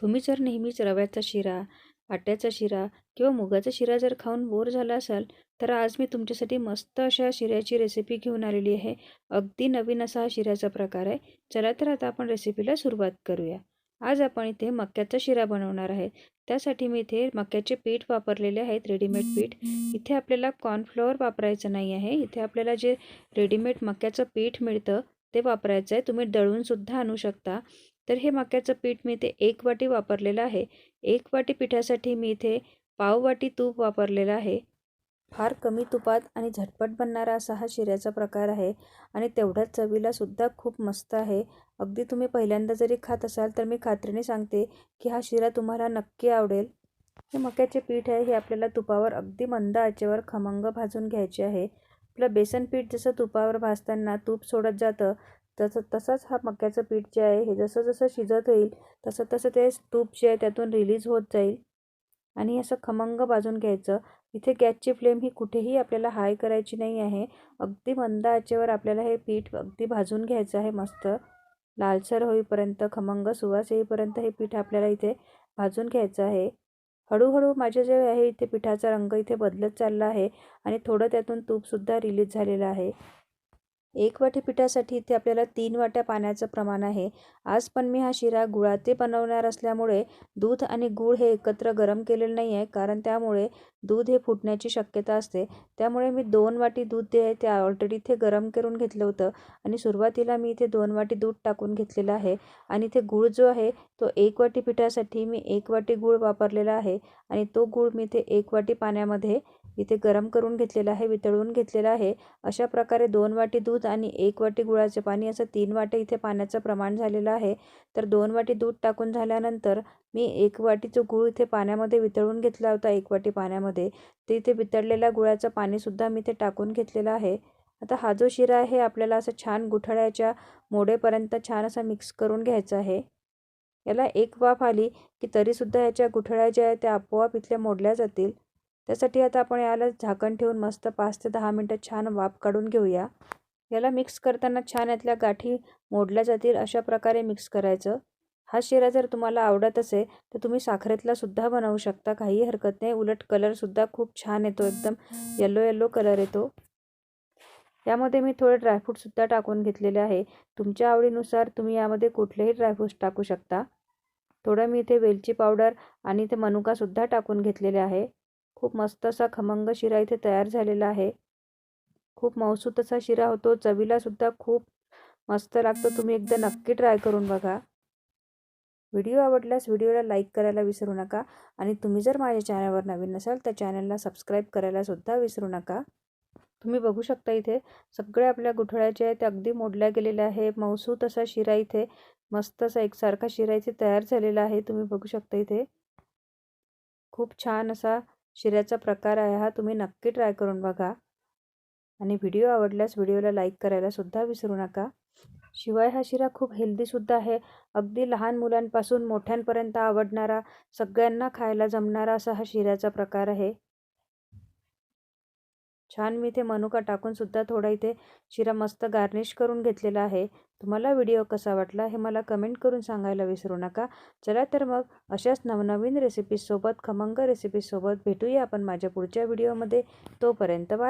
तुम्ही जर नेहमीच रव्याचा शिरा आट्याचा शिरा किंवा मुगाचा शिरा जर खाऊन बोर झाला असाल तर आज मी तुमच्यासाठी मस्त अशा शिऱ्याची रेसिपी घेऊन आलेली आहे. अगदी नवीन असा हा शिऱ्याचा प्रकार आहे. चला तर आता आपण रेसिपीला सुरुवात करूया. आज आपण इथे मक्याचा शिरा बनवणार आहे. त्यासाठी मी इथे मक्याचे पीठ वापरलेले आहेत रेडीमेड पीठ. इथे आपल्याला कॉर्नफ्लॉवर वापरायचं नाही आहे. इथे आपल्याला जे रेडीमेड मक्याचं पीठ मिळतं ते वापरायचं आहे. तुम्ही दळूनसुद्धा आणू शकता. तर हे मक्याचं पीठ मी इथे एक वाटी वापरलेलं आहे. एक वाटी पिठासाठी मी इथे पाव वाटी तूप वापरलेलं आहे. फार कमी तुपात आणि झटपट बनणारा असा हा शिऱ्याचा प्रकार आहे आणि तेवढ्याच चवीला सुद्धा खूप मस्त आहे. अगदी तुम्ही पहिल्यांदा जरी खात असाल तर मी खात्रीने सांगते की हा शिरा तुम्हाला नक्की आवडेल. हे मक्याचे पीठ आहे हे आपल्याला तुपावर अगदी मंद आचेवर खमंग भाजून घ्यायचे आहे. आपलं बेसन पीठ जसं तुपावर भाजताना तूप सोडत जातं तसं तसंच हा मक्याचं पीठ जे आहे हे जसं जसं शिजत होईल तसं तसं ते तूप जे आहे त्यातून रिलीज होत जाईल. आणि असं खमंग भाजून घ्यायचं. इथे गॅसची फ्लेम ही कुठेही आपल्याला हाय करायची नाही आहे. अगदी मंद आचेवर आपल्याला हे पीठ अगदी भाजून घ्यायचं आहे मस्त. लालसर होईपर्यंत खमंग सुवास येईपर्यंत हे पीठ आपल्याला इथे भाजून घ्यायचं आहे. हळूहळू माझे जे आहे इथे पिठाचा रंग इथे बदलत चालला आहे आणि थोडं त्यातून तूपसुद्धा रिलीज झालेलं आहे. एक वाटी पिठासाठी इथे आपल्याला तीन वाट्या पाण्याचं प्रमाण आहे. आज पण मी हा शिरा गुळाते बनवणार असल्यामुळे दूध आणि गूळ हे एकत्र गरम केलेलं नाही आहे कारण त्यामुळे दूध हे फुटण्याची शक्यता असते. त्यामुळे मी दोन वाटी दूध जे आहे ते ऑलरेडी इथे गरम करून घेतलं होतं आणि सुरुवातीला मी इथे दोन वाटी दूध टाकून घेतलेलं आहे. आणि इथे गूळ जो आहे तो एक वाटी पिठासाठी मी एक वाटी गूळ वापरलेला आहे आणि तो गूळ मी इथे एक वाटी पाण्यामध्ये इथे गरम करून घेतलेलं आहे वितळवून घेतलेलं आहे. अशा प्रकारे दोन वाटी दूध आणि एक वाटी गुळाचे पाणी असं तीन वाटे इथे पाण्याचं प्रमाण झालेलं आहे. तर दोन वाटी दूध टाकून झाल्यानंतर मी एक वाटीचं गुळ गूळ इथे पाण्यामध्ये वितळून घेतला होता एक वाटी पाण्यामध्ये. ते इथे वितळलेल्या गुळाचं पाणीसुद्धा मी इथे टाकून घेतलेलं आहे. आता हा जो शिरा आहे आपल्याला असं छान गुठळ्याच्या मोडेपर्यंत छान असा मिक्स करून घ्यायचा आहे. याला एक वाफ आली की तरीसुद्धा याच्या गुठळ्या ज्या आहेत त्या आपोआप इथल्या मोडल्या जातील. त्यासाठी आता आपण याला झाकण ठेवून मस्त पाच ते दहा मिनटं छान वाफ काढून घेऊया. याला मिक्स करताना छान यातल्या गाठी मोडल्या जातील अशा प्रकारे मिक्स करायचं. हा शिरा जर तुम्हाला आवडत असेल तर तुम्ही साखरेतला सुद्धा बनवू शकता. काही हरकत नाही उलट कलरसुद्धा खूप छान येतो एकदम येल्लो येल्लो कलर येतो. यामध्ये मी थोडे ड्रायफ्रूटसुद्धा टाकून घेतलेले आहे. तुमच्या आवडीनुसार तुम्ही यामध्ये कुठलेही ड्रायफ्रूट्स टाकू शकता. थोडं मी इथे वेलची पावडर आणि इथे मनुकासुद्धा टाकून घेतलेले आहे. खूप मस्त असा खमंग शिरा इथे तयार झालेला आहे. खूप मौसूत असा शिरा होतो. चवीला सुद्धा खूप मस्त लागतो. तुम्ही एकदा नक्की ट्राय करून बघा. व्हिडिओ आवडल्यास व्हिडिओला लाईक करायला विसरू नका आणि तुम्ही जर माझ्या चॅनलवर नवीन नसाल तर चॅनलला सबस्क्राईब करायला सुद्धा विसरू नका. तुम्ही बघू शकता इथे सगळे आपल्या गुठळ्या आहेत. अगदी मोडल्या गेलेल्या आहे. मौसूत असा शिरा इथे मस्त असा एकसारखा शिरा इथे तयार झालेला आहे. तुम्ही बघू शकता इथे. खूप छान असा शिऱ्याचा प्रकार आहे हा तुम्ही नक्की ट्राय करून बघा. आणि व्हिडिओ आवडल्यास व्हिडिओला लाईक करायलासुद्धा विसरू नका. शिवाय हा शिरा खूप हेल्दीसुद्धा आहे. अगदी लहान मुलांपासून मोठ्यांपर्यंत आवडणारा सगळ्यांना खायला जमणारा असा हा शिऱ्याचा प्रकार आहे. छान मी इथे मनुका टाकूनसुद्धा थोडा इथे शिरा मस्त गार्निश करून घेतलेला आहे. तुम्हाला व्हिडिओ कसा वाटला हे मला कमेंट करून सांगायला विसरू नका. चला तर मग अशाच नवनवीन रेसिपीजसोबत खमंग रेसिपीजसोबत भेटूया आपण माझ्या पुढच्या व्हिडिओमध्ये तोपर्यंत बाय